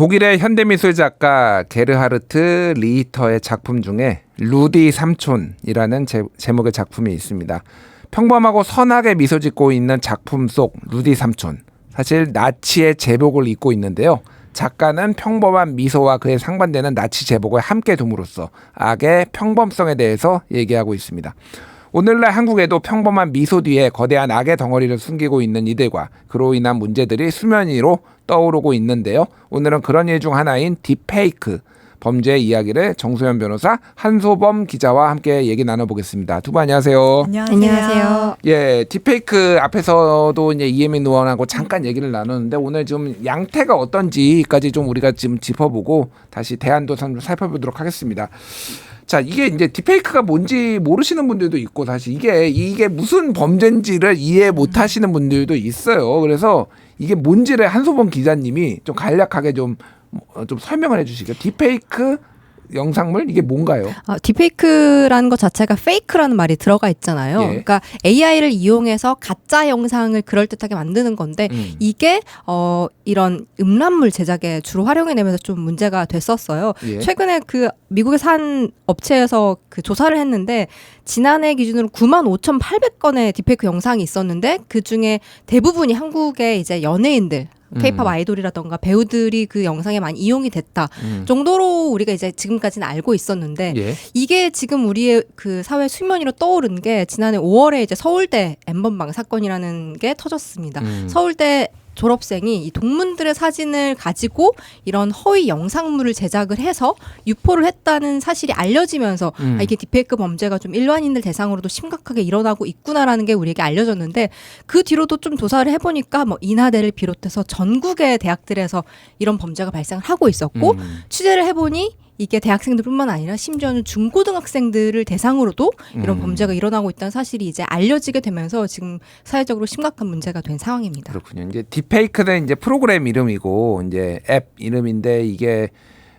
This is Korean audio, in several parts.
독일의 현대미술 작가 게르하르트 리히터의 작품 중에 루디 삼촌이라는 제, 제목의 작품이 있습니다. 평범하고 선하게 미소 짓고 있는 작품 속 루디 삼촌. 사실 나치의 제복을 입고 있는데요. 작가는 평범한 미소와 그에 상반되는 나치 제복을 함께 둠으로써 악의 평범성에 대해서 얘기하고 있습니다. 오늘날 한국에도 평범한 미소 뒤에 거대한 악의 덩어리를 숨기고 있는 이들과 그로 인한 문제들이 수면 위로 떠오르고 있는데요. 오늘은 그런 일 중 하나인 딥페이크 범죄 이야기를 정소연 변호사, 한소범 기자와 함께 얘기 나눠보겠습니다. 두 분 안녕하세요. 안녕하세요. 안녕하세요. 예, 딥페이크 앞에서도 이제 이혜민 의원하고 잠깐 얘기를 나눴는데 오늘 좀 양태가 어떤지까지 좀 우리가 지금 짚어보고 다시 대안도 좀 살펴보도록 하겠습니다. 자, 이게 이제 딥페이크가 뭔지 모르시는 분들도 있고 사실 이게 이게 무슨 범죄인지를 이해 못 하시는 분들도 있어요. 그래서 이게 뭔지를 한소범 기자님이 좀 간략하게 좀, 어, 좀 설명을 해 주시게요. 딥페이크 영상물 이게 뭔가요? 어, 딥페이크라는 것 자체가 페이크라는 말이 들어가 있잖아요. 예. 그러니까 AI를 이용해서 가짜 영상을 그럴듯하게 만드는 건데 음. 이게 어 이런 음란물 제작에 주로 활용해내면서 좀 문제가 됐었어요. 예. 최근에 그 미국의 산 업체에서 그 조사를 했는데 지난해 기준으로 9만 5,800건의 딥페이크 영상이 있었는데 그 중에 대부분이 한국의 이제 연예인들 케이팝 음. 아이돌이라던가 배우들이 그 영상에 많이 이용이 됐다 음. 정도로 우리가 이제 지금까지는 알고 있었는데 예. 이게 지금 우리의 그 사회 수면 위로 떠오른 게 지난해 5월에 이제 서울대 엠번방 사건이라는 게 터졌습니다. 음. 서울대 졸업생이 이 동문들의 사진을 가지고 이런 허위 영상물을 제작을 해서 유포를 했다는 사실이 알려지면서 음. 아, 이게 디페이크 범죄가 좀 일반인들 대상으로도 심각하게 일어나고 있구나라는 게 우리에게 알려졌는데 그 뒤로도 좀 조사를 해보니까 뭐 인하대를 비롯해서 전국의 대학들에서 이런 범죄가 발생을 하고 있었고 음. 취재를 해보니 이게 대학생들뿐만 아니라 심지어는 중고등학생들을 대상으로도 이런 음. 범죄가 일어나고 있다는 사실이 이제 알려지게 되면서 지금 사회적으로 심각한 문제가 된 상황입니다. 그렇군요. 이제 딥페이크는 이제 프로그램 이름이고 이제 앱 이름인데 이게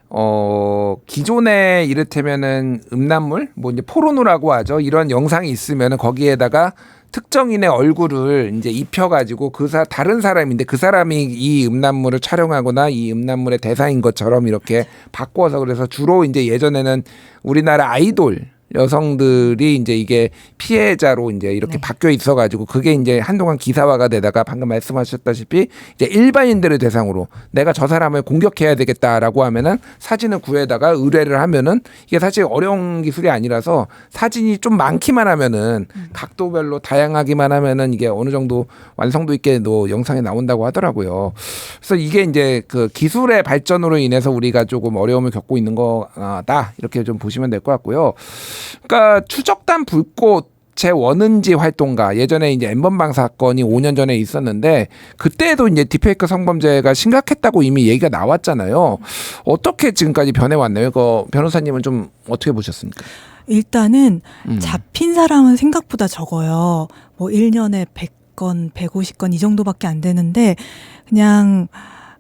어 기존에 이를테면은 음란물 뭐 이제 포르노라고 하죠. 이런 영상이 있으면은 거기에다가 특정인의 얼굴을 이제 입혀가지고 그 사 다른 사람인데 그 사람이 이 음란물을 촬영하거나 이 음란물의 대상인 것처럼 이렇게 바꿔서 그래서 주로 이제 예전에는 우리나라 아이돌 여성들이 이제 이게 피해자로 이제 이렇게 네. 바뀌어 있어 가지고 그게 이제 한동안 기사화가 되다가 방금 말씀하셨다시피 이제 일반인들을 대상으로 내가 저 사람을 공격해야 되겠다라고 하면은 사진을 구해다가 의뢰를 하면은 이게 사실 어려운 기술이 아니라서 사진이 좀 많기만 하면은 각도별로 다양하기만 하면은 이게 어느 정도 완성도 있게도 영상에 나온다고 하더라고요. 그래서 이게 이제 그 기술의 발전으로 인해서 우리가 조금 어려움을 겪고 있는 거다 이렇게 좀 보시면 될 것 같고요. 그러니까 추적단 불꽃 제 원은지 활동가 예전에 이제 엠번방 사건이 5년 전에 있었는데 그때도 이제 디페이크 성범죄가 심각했다고 이미 얘기가 나왔잖아요. 어떻게 지금까지 변해왔나요? 그 변호사님은 좀 어떻게 보셨습니까? 일단은 음. 잡힌 사람은 생각보다 적어요. 뭐 1년에 100건, 150건 이 정도밖에 안 되는데 그냥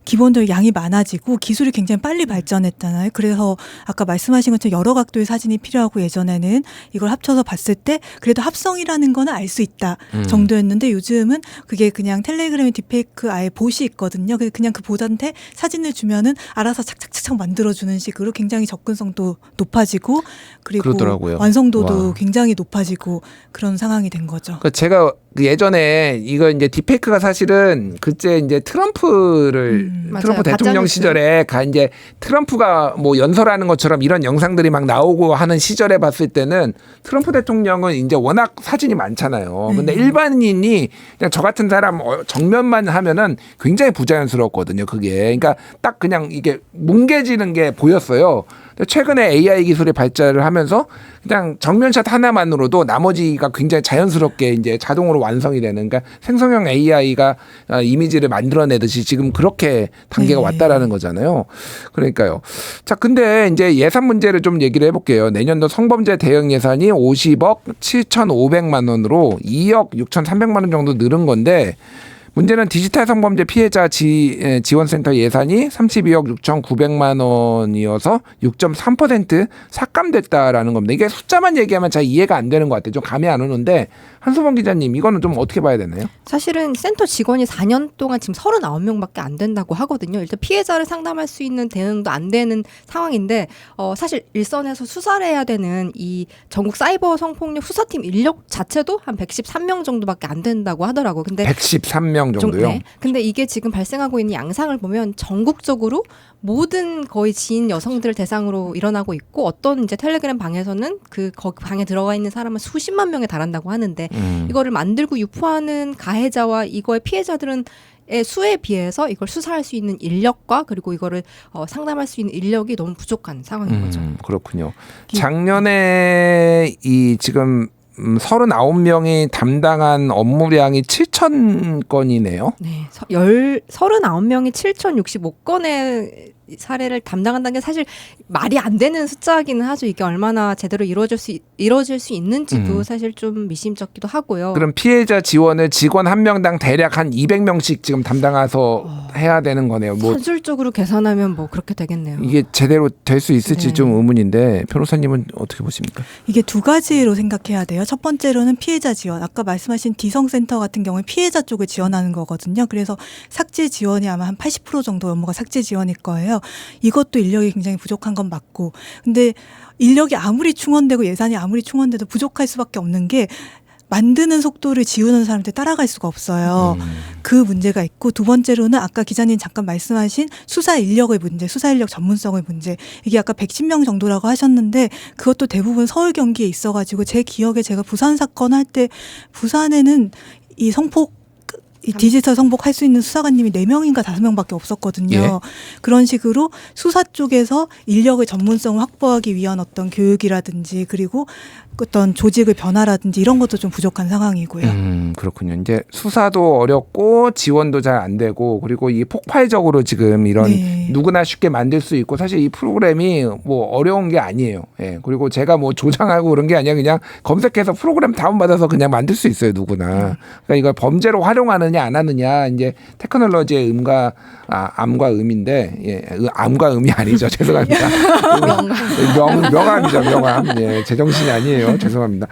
기본적으로 양이 많아지고 기술이 굉장히 빨리 발전했잖아요. 그래서 아까 말씀하신 것처럼 여러 각도의 사진이 필요하고 예전에는 이걸 합쳐서 봤을 때 그래도 합성이라는 거는 알 수 있다 음. 정도였는데 요즘은 그게 그냥 텔레그램의 딥페이크 아예 봇이 있거든요. 그래서 그냥 그 봇한테 사진을 주면은 알아서 착착착착 만들어주는 식으로 굉장히 접근성도 높아지고 그리고 그러더라고요. 완성도도 와. 굉장히 높아지고 그런 상황이 된 거죠. 그 제가 그 예전에 이거 이제 디페이크가 사실은 그때 이제 트럼프를 음. 트럼프 맞아요. 대통령 가짜뉴스. 시절에 가 이제 트럼프가 뭐 연설하는 것처럼 이런 영상들이 막 나오고 하는 시절에 봤을 때는 트럼프 대통령은 이제 워낙 사진이 많잖아요. 근데 음. 일반인이 그냥 저 같은 사람 어, 정면만 하면은 굉장히 부자연스럽거든요. 그게 그러니까 딱 그냥 이게 뭉개지는 게 보였어요. 최근에 AI 기술이 발전을 하면서 그냥 정면샷 하나만으로도 나머지가 굉장히 자연스럽게 이제 자동으로 완성이 되는 그러니까 생성형 AI가 아, 이미지를 만들어내듯이 지금 그렇게 단계가 네. 왔다라는 거잖아요. 그러니까요. 자, 근데 이제 예산 문제를 좀 얘기를 해볼게요. 내년도 성범죄 대응 예산이 50억 7,500만 원으로 2억 6,300만 원 정도 늘은 건데 문제는 디지털 성범죄 피해자 지, 에, 지원센터 예산이 32억 6,900만 원이어서 6.3% 삭감됐다라는 겁니다. 이게 숫자만 얘기하면 잘 이해가 안 되는 것 같아요. 좀 감이 안 오는데 한수범 기자님 이거는 좀 어떻게 봐야 되나요? 사실은 센터 직원이 4년 동안 지금 39명밖에 안 된다고 하거든요. 일단 피해자를 상담할 수 있는 대응도 안 되는 상황인데 어, 사실 일선에서 수사를 해야 되는 이 전국 사이버 성폭력 수사팀 인력 자체도 한 113명 정도밖에 안 된다고 하더라고요. 근데 113명 정- 정도요. 네. 근데 이게 지금 발생하고 있는 양상을 보면 전국적으로 모든 거의 지인 여성들을 대상으로 일어나고 있고 어떤 이제 텔레그램 방에서는 그 방에 들어가 있는 사람은 수십만 명에 달한다고 하는데 음. 이거를 만들고 유포하는 가해자와 이거의 피해자들은 의 수에 비해서 이걸 수사할 수 있는 인력과 그리고 이거를 어, 상담할 수 있는 인력이 너무 부족한 상황인 거죠. 음, 그렇군요. 작년에 이 지금 음, 39명이 담당한 업무량이 7천 건이네요. 네, 서, 열, 39명이 7,065건의 사례를 담당한다는 게 사실 말이 안 되는 숫자기는 하죠. 이게 얼마나 제대로 이루어질 수, 있- 이루어질 수 있는지도 음. 사실 좀 미심쩍기도 하고요. 그럼 피해자 지원을 직원 한 명당 대략 한 200명씩 지금 담당해서 어. 해야 되는 거네요. 뭐 산술적으로 계산하면 뭐 그렇게 되겠네요. 이게 제대로 될 수 있을지 네. 좀 의문인데 변호사님은 어떻게 보십니까? 이게 두 가지로 생각해야 돼요. 첫 번째로는 피해자 지원. 아까 말씀하신 디성센터 같은 경우에 피해자 쪽을 지원하는 거거든요. 그래서 삭제 지원이 아마 한 80% 정도 업무가 삭제 지원일 거예요. 이것도 인력이 굉장히 부족한 건 맞고. 근데 인력이 아무리 충원되고 예산이 아무리 충원돼도 부족할 수밖에 없는 게 만드는 속도를 지우는 사람한테 따라갈 수가 없어요. 음. 그 문제가 있고 두 번째로는 아까 기자님 잠깐 말씀하신 수사 인력의 문제, 수사 인력 전문성의 문제. 이게 아까 110명 정도라고 하셨는데 그것도 대부분 서울 경기에 있어 가지고 제 기억에 제가 부산 사건 할 때 부산에는 이 성폭 이 디지털 성폭 할수 있는 수사관님이 네명인가 다섯 명밖에 없었거든요. 예. 그런 식으로 수사 쪽에서 인력의 전문성을 확보하기 위한 어떤 교육이라든지 그리고 어떤 조직의 변화라든지 이런 것도 좀 부족한 상황이고요. 음, 그렇군요. 이제 수사도 어렵고 지원도 잘 안 되고 그리고 이 폭발적으로 지금 이런 네. 누구나 쉽게 만들 수 있고 사실 이 프로그램이 뭐 어려운 게 아니에요. 예. 그리고 제가 뭐 조장하고 그런 게 아니라 그냥 검색해서 프로그램 다운받아서 그냥 만들 수 있어요. 누구나. 그러니까 이걸 범죄로 활용하느냐 안 하느냐 이제 테크놀로지의 음과 아, 암과 음인데 예. 의- 암과 음이 아니죠. 죄송합니다. 명, 명암이죠. 명암. 예. 제정신이 아니에요. 죄송합니다.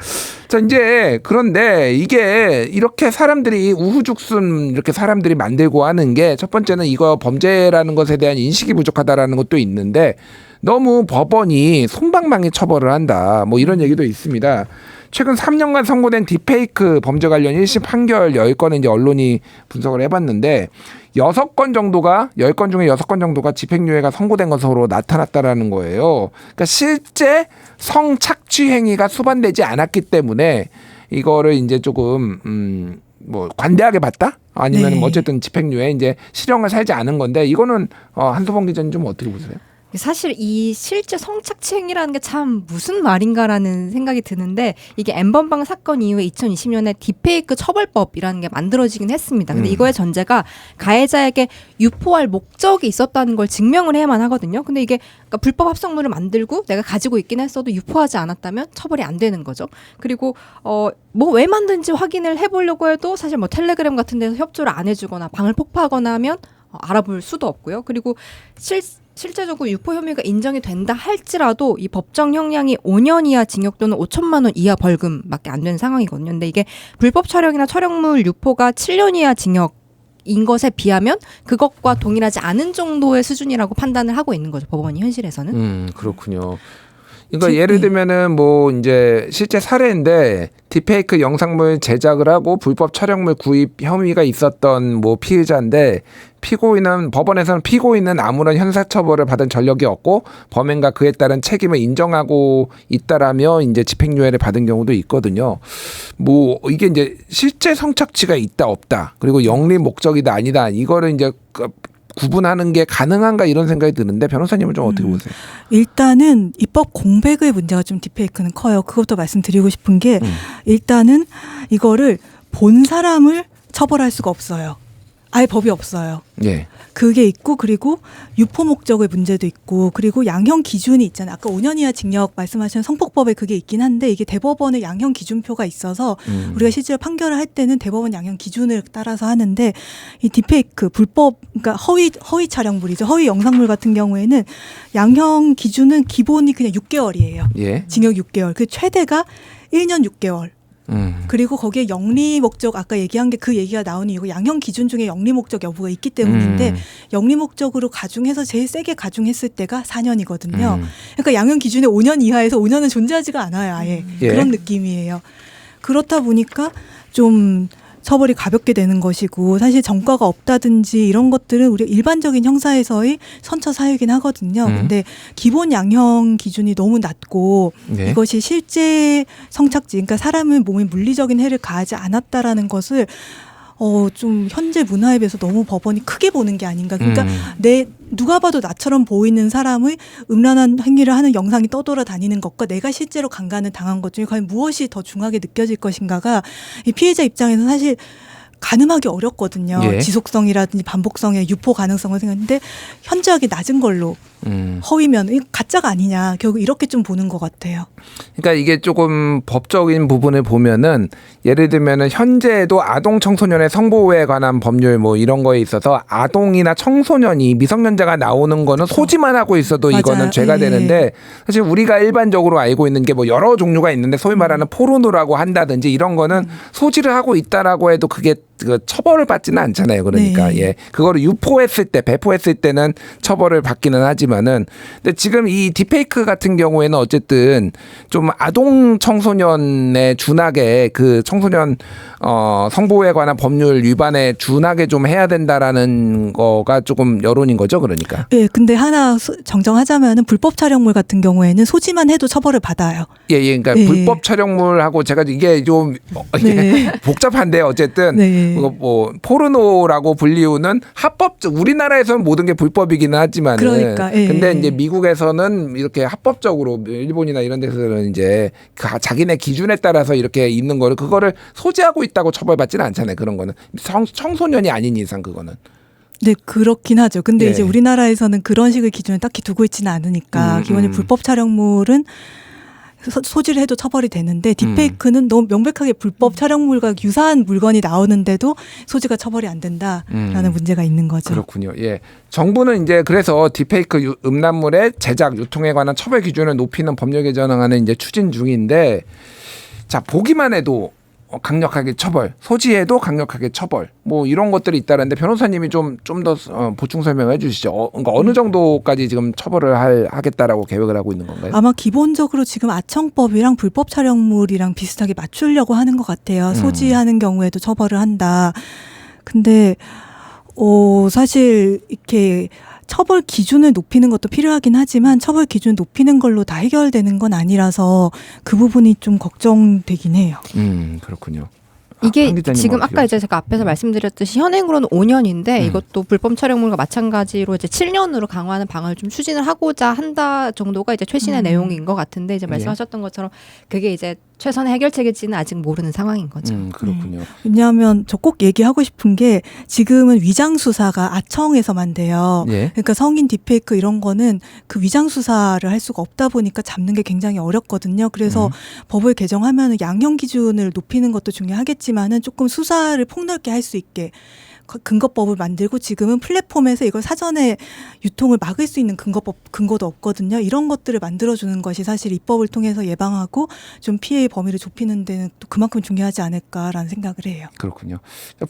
자, 이제 그런데 이게 이렇게 사람들이 우후죽순 이렇게 사람들이 만들고 하는 게 첫 번째는 이거 범죄라는 것에 대한 인식이 부족하다라는 것도 있는데 너무 법원이 손방망이 처벌을 한다. 뭐 이런 얘기도 있습니다. 최근 3년간 선고된 딥페이크 범죄 관련 1심 판결 10건을 이제 언론이 분석을 해봤는데 6건 정도가 10건 중에 6건 정도가 집행유예가 선고된 것으로 나타났다라는 거예요. 그러니까 실제 성착취 행위가 수반되지 않았기 때문에 이거를 이제 조금 음, 뭐 관대하게 봤다? 아니면 네. 뭐 어쨌든 집행유예 이제 실형을 살지 않은 건데 이거는 어, 한소봉 기자님 좀 어떻게 보세요? 사실 이 실제 성착취행위라는 게 참 무슨 말인가라는 생각이 드는데 이게 엠번방 사건 이후에 2020년에 딥페이크 처벌법이라는 게 만들어지긴 했습니다. 근데 음. 이거의 전제가 가해자에게 유포할 목적이 있었다는 걸 증명을 해야만 하거든요. 근데 이게 그러니까 불법 합성물을 만들고 내가 가지고 있긴 했어도 유포하지 않았다면 처벌이 안 되는 거죠. 그리고 어 뭐 왜 만든지 확인을 해보려고 해도 사실 뭐 텔레그램 같은 데서 협조를 안 해주거나 방을 폭파하거나 하면 어, 알아볼 수도 없고요. 그리고 실 실제적으로 유포 혐의가 인정이 된다 할지라도 이 법정 형량이 5년 이하 징역 또는 5천만 원 이하 벌금밖에 안 되는 상황이거든요. 근데 이게 불법 촬영이나 촬영물 유포가 7년 이하 징역 인 것에 비하면 그것과 동일하지 않은 정도의 수준이라고 판단을 하고 있는 거죠 법원이 현실에서는 음 그렇군요. 그러니까 지- 예를 네. 들면은 뭐 이제 실제 사례인데 딥페이크 영상물 제작을 하고 불법 촬영물 구입 혐의가 있었던 뭐 피의자인데 피고인은 법원에서는 피고인은 아무런 형사처벌을 받은 전력이 없고 범행과 그에 따른 책임을 인정하고 있다라며 이제 집행유예를 받은 경우도 있거든요. 뭐 이게 이제 실제 성착취가 있다 없다 그리고 영리 목적이다 아니다 이거를 이제 그 구분하는 게 가능한가 이런 생각이 드는데 변호사님은 좀 어떻게 음. 보세요? 일단은 입법 공백의 문제가 좀 딥페이크는 커요. 그것도 말씀드리고 싶은 게 음. 일단은 이거를 본 사람을 처벌할 수가 없어요. 아예 법이 없어요. 예. 그게 있고 그리고 유포 목적의 문제도 있고 그리고 양형 기준이 있잖아요. 아까 5년 이하 징역 말씀하신 성폭법에 그게 있긴 한데 이게 대법원의 양형 기준표가 있어서 음. 우리가 실제로 판결을 할 때는 대법원 양형 기준을 따라서 하는데 이 디페이크 불법 그러니까 허위 허위 촬영물이죠. 허위 영상물 같은 경우에는 양형 기준은 기본이 그냥 6개월이에요. 예. 징역 6개월. 그 최대가 1년 6개월. 음. 그리고 거기에 영리 목적 아까 얘기한 게 그 얘기가 나오는 이유가 양형 기준 중에 영리 목적 여부가 있기 때문인데 음. 영리 목적으로 가중해서 제일 세게 가중했을 때가 4년이거든요. 음. 그러니까 양형 기준에 5년 이하에서 5년은 존재하지가 않아요, 아예. 예. 그런 느낌이에요. 그렇다 보니까 좀 처벌이 가볍게 되는 것이고 사실 전과가 없다든지 이런 것들은 우리 일반적인 형사에서의 선처 사유이긴 하거든요. 음. 근데 기본 양형 기준이 너무 낮고 예. 이것이 실제 성착지, 그러니까 사람의 몸에 물리적인 해를 가하지 않았다라는 것을 어 좀 현재 문화에 비해서 너무 법원이 크게 보는 게 아닌가. 그러니까 음. 내 누가 봐도 나처럼 보이는 사람의 음란한 행위를 하는 영상이 떠돌아 다니는 것과 내가 실제로 강간을 당한 것 중에 과연 무엇이 더 중하게 느껴질 것인가가 이 피해자 입장에서 사실 가늠하기 어렵거든요. 예. 지속성이라든지 반복성의 유포 가능성을 생각했는데 현저하게 낮은 걸로 음. 허위면 가짜가 아니냐 결국 이렇게 좀 보는 것 같아요. 그러니까 이게 조금 법적인 부분을 보면은 예를 들면은 현재도 아동 청소년의 성보호에 관한 법률 뭐 이런 거에 있어서 아동이나 청소년이 미성년자가 나오는 거는 소지만 하고 있어도 맞아요. 이거는 죄가 예. 되는데 사실 우리가 일반적으로 알고 있는 게 뭐 여러 종류가 있는데 소위 말하는 포르노라고 한다든지 이런 거는 소지를 하고 있다라고 해도 그게 그 처벌을 받지는 않잖아요. 그러니까 네. 예. 그거를 유포했을 때 배포했을 때는 처벌을 받기는 하지만은 근데 지금 이 디페이크 같은 경우에는 어쨌든 좀 아동 청소년에 준하게 그 청소년 어 성보호에 관한 법률 위반에 준하게 좀 해야 된다라는 거가 조금 여론인 거죠. 그러니까. 예, 근데 하나 수- 정정하자면은 불법 촬영물 같은 경우에는 소지만 해도 처벌을 받아요. 예, 예. 그러니까 예. 불법 촬영물하고 제가 이게 좀 어, 이게 네. 복잡한데 어쨌든 네. 뭐 포르노라고 불리우는 합법적 우리나라에서는 모든 게 불법이기는 하지만은 그러니까, 예. 근데 이제 미국에서는 이렇게 합법적으로 일본이나 이런 데서는 이제 가- 자기네 기준에 따라서 이렇게 있는 거를 그거를 소지하고 있다고 처벌받지는 않잖아요. 그런 거는 성, 청소년이 아닌 이상 그거는 네, 그렇긴 하죠. 근데 예. 이제 우리나라에서는 그런 식의 기준을 딱히 두고 있지는 않으니까 음, 기본이 음. 불법 촬영물은 소, 소지를 해도 처벌이 되는데 딥페이크는 너무 명백하게 불법 촬영물과 유사한 물건이 나오는데도 소지가 처벌이 안 된다라는 음. 문제가 있는 거죠. 그렇군요. 예. 정부는 이제 그래서 디페이크 유- 음란물의 제작, 유통에 관한 처벌 기준을 높이는 법률 개정안을 이제 추진 중인데 자, 보기만 해도 어, 강력하게 처벌, 소지해도 강력하게 처벌, 뭐 이런 것들이 있다는데 변호사님이 좀 좀더 어, 보충 설명해 주시죠. 어, 그러니까 어느 정도까지 지금 처벌을 할, 하겠다라고 계획을 하고 있는 건가요? 아마 기본적으로 지금 아청법이랑 불법 촬영물이랑 비슷하게 맞추려고 하는 것 같아요. 음. 소지하는 경우에도 처벌을 한다. 근데 어 사실 이렇게 처벌 기준을 높이는 것도 필요하긴 하지만 처벌 기준 높이는 걸로 다 해결되는 건 아니라서 그 부분이 좀 걱정되긴 해요. 음, 그렇군요. 이게 한 기자님은 지금 아까 이제 제가 앞에서 말씀드렸듯이 현행으로는 5년인데 음. 이것도 불법 촬영물과 마찬가지로 이제 7년으로 강화하는 방안을 좀 추진을 하고자 한다 정도가 이제 최신의 음. 내용인 것 같은데 이제 예. 말씀하셨던 것처럼 그게 이제 최선의 해결책일지는 아직 모르는 상황인 거죠. 음, 그렇군요. 왜냐하면 저 꼭 얘기하고 싶은 게 지금은 위장 수사가 아청에서만 돼요. 예. 그러니까 성인 딥페이크 이런 거는 그 위장 수사를 할 수가 없다 보니까 잡는 게 굉장히 어렵거든요. 그래서 음. 법을 개정하면 양형 기준을 높이는 것도 중요하겠지만은 조금 수사를 폭넓게 할 수 있게 거- 근거법을 만들고 지금은 플랫폼에서 이걸 사전에 유통을 막을 수 있는 근거법 근거도 없거든요. 이런 것들을 만들어주는 것이 사실 입법을 통해서 예방하고 좀 피해의 범위를 좁히는 데는 또 그만큼 중요하지 않을까라는 생각을 해요. 그렇군요.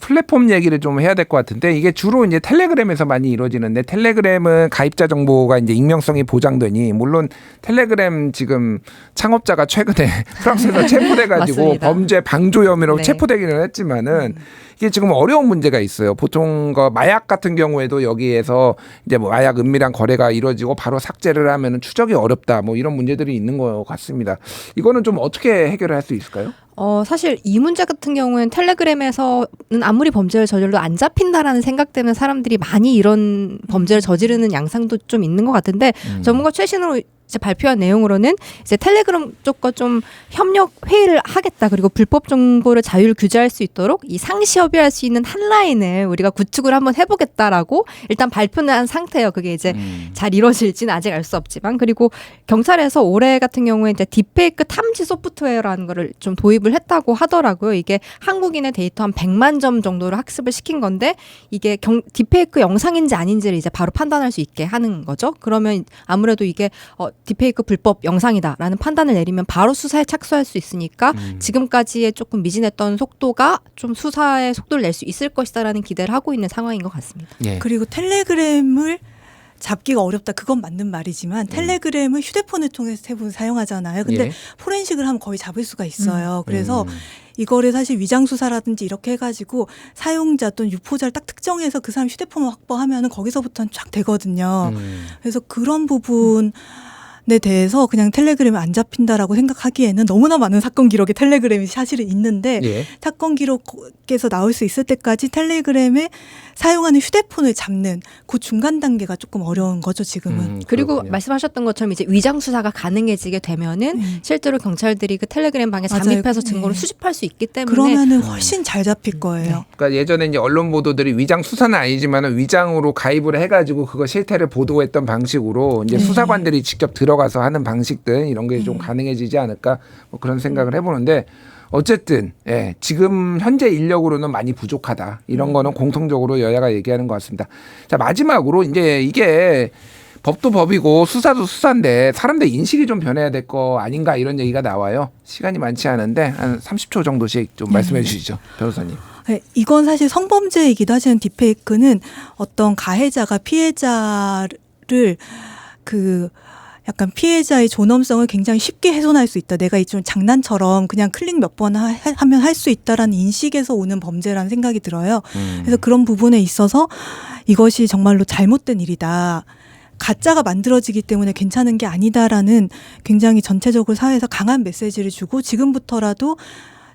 플랫폼 얘기를 좀 해야 될 것 같은데 이게 주로 이제 텔레그램에서 많이 이루어지는데 텔레그램은 가입자 정보가 이제 익명성이 보장되니 물론 텔레그램 지금 창업자가 최근에 프랑스에서 체포돼가지고. 범죄 방조 혐의로 네. 체포되기는 했지만은 이게 지금 어려운 문제가 있어요. 보통 그 마약 같은 경우에도 여기에서 이제 뭐 마약 은밀한 거래가 이루어지고 바로 삭제를 하면은 추적이 어렵다. 뭐 이런 문제들이 있는 것 같습니다. 이거는 좀 어떻게 해결을 할 수 있을까요? 어, 사실 이 문제 같은 경우에는 텔레그램에서는 아무리 범죄를 저질러도 안 잡힌다라는 생각 때문에 사람들이 많이 이런 범죄를 저지르는 양상도 좀 있는 것 같은데 음. 전문가 최신으로 이제 발표한 내용으로는 이제 텔레그램 쪽과 좀 협력 회의를 하겠다. 그리고 불법 정보를 자율 규제할 수 있도록 이 상시 협의할 수 있는 한 라인을 우리가 구축을 한번 해보겠다라고 일단 발표는 한 상태예요. 그게 이제 음. 잘 이루어질지는 아직 알 수 없지만 그리고 경찰에서 올해 같은 경우에 이제 딥페이크 탐지 소프트웨어라는 거를 좀 도입을 했다고 하더라고요. 이게 한국인의 데이터 한 100만 점 정도를 학습을 시킨 건데 이게 경, 딥페이크 영상인지 아닌지를 이제 바로 판단할 수 있게 하는 거죠. 그러면 아무래도 이게 어, 딥페이크 불법 영상이다라는 판단을 내리면 바로 수사에 착수할 수 있으니까 음. 지금까지의 조금 미진했던 속도가 좀 수사의 속도를 낼 수 있을 것이다라는 기대를 하고 있는 상황인 것 같습니다. 예. 그리고 텔레그램을 잡기가 어렵다. 그건 맞는 말이지만 텔레그램을 휴대폰을 통해서 대부분 사용하잖아요. 근데 예. 포렌식을 하면 거의 잡을 수가 있어요. 그래서 음. 이거를 사실 위장 수사라든지 이렇게 해가지고 사용자 또는 유포자를 딱 특정해서 그 사람 휴대폰을 확보하면은 거기서부터는 쫙 되거든요. 음. 그래서 그런 부분에 대해서 그냥 텔레그램이 안 잡힌다라고 생각하기에는 너무나 많은 사건 기록이 텔레그램이 사실은 있는데 예. 사건 기록에서 나올 수 있을 때까지 텔레그램에 사용하는 휴대폰을 잡는 그 중간 단계가 조금 어려운 거죠 지금은. 음, 그리고. 말씀하셨던 것처럼 이제 위장 수사가 가능해지게 되면은 음. 실제로 경찰들이 그 텔레그램 방에 맞아요. 잠입해서 증거를 네. 수집할 수 있기 때문에 그러면은 훨씬 잘 잡힐 거예요. 그러니까 예전에 이제 언론 보도들이 위장 수사는 아니지만 위장으로 가입을 해가지고 그거 실태를 보도했던 방식으로 이제 네. 수사관들이 직접 들어가서 하는 방식들 이런 게좀 음. 가능해지지 않을까 뭐 그런 생각을 해보는데 어쨌든 예, 지금 현재 인력으로는 많이 부족하다 이런 거는 공통적으로 여야가 얘기하는 것 같습니다. 자 마지막으로 이제 이게 법도 법이고 수사도 수사인데 사람들 인식이 좀 변해야 될 거 아닌가 이런 얘기가 나와요. 시간이 많지 않은데 한 30초 정도씩 좀 말씀해 주시죠, 변호사님. 네, 이건 사실 성범죄이기도 하지만 딥페이크는 어떤 가해자가 피해자를 그 약간 피해자의 존엄성을 굉장히 쉽게 훼손할 수 있다. 내가 이좀 장난처럼 그냥 클릭 몇 번 하면 할 수 있다라는 인식에서 오는 범죄라는 생각이 들어요. 음. 그래서 그런 부분에 있어서 이것이 정말로 잘못된 일이다. 가짜가 만들어지기 때문에 괜찮은 게 아니다라는 굉장히 전체적으로 사회에서 강한 메시지를 주고 지금부터라도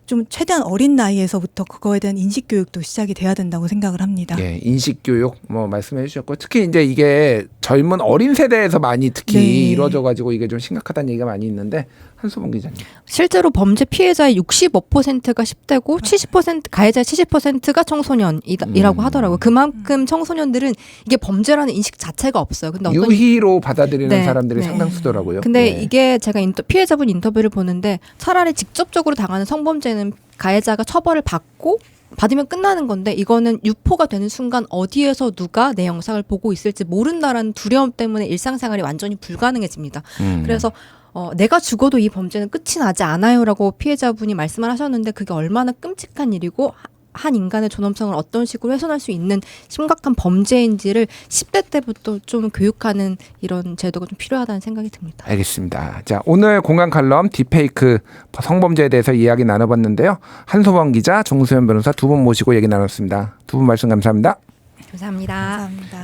좀 최대한 어린 나이에서부터 그거에 대한 인식 교육도 시작이 돼야 된다고 생각을 합니다. 예, 인식 교육 뭐 말씀해 주셨고 특히 이제 이게 젊은 어린 세대에서 많이 특히 네. 이루어져 가지고 이게 좀 심각하다는 얘기가 많이 있는데 한소봉 기자님. 실제로 범죄 피해자의 65%가 10대고 70% 가해자의 70%가 청소년이라고 음. 하더라고요. 그만큼 청소년들은 이게 범죄라는 인식 자체가 없어요. 근데 어떤 유희로 받아들이는 네, 사람들이 네. 상당수더라고요. 근데 예. 이게 제가 인터, 피해자분 인터뷰를 보는데 차라리 직접적으로 당하는 성범죄는 가해자가 처벌을 받고 받으면 끝나는 건데 이거는 유포가 되는 순간 어디에서 누가 내 영상을 보고 있을지 모른다라는 두려움 때문에 일상생활이 완전히 불가능해집니다. 음. 그래서 어, 내가 죽어도 이 범죄는 끝이 나지 않아요라고 피해자분이 말씀을 하셨는데 그게 얼마나 끔찍한 일이고 하- 한 인간의 존엄성을 어떤 식으로 훼손할 수 있는 심각한 범죄인지를 10대 때부터 좀 교육하는 이런 제도가 좀 필요하다는 생각이 듭니다. 알겠습니다. 자, 오늘 공간 칼럼 딥페이크 성범죄에 대해서 이야기 나눠봤는데요. 한소범 기자, 정수현 변호사 두 분 모시고 얘기 나눴습니다. 두 분 말씀 감사합니다. 감사합니다. 감사합니다.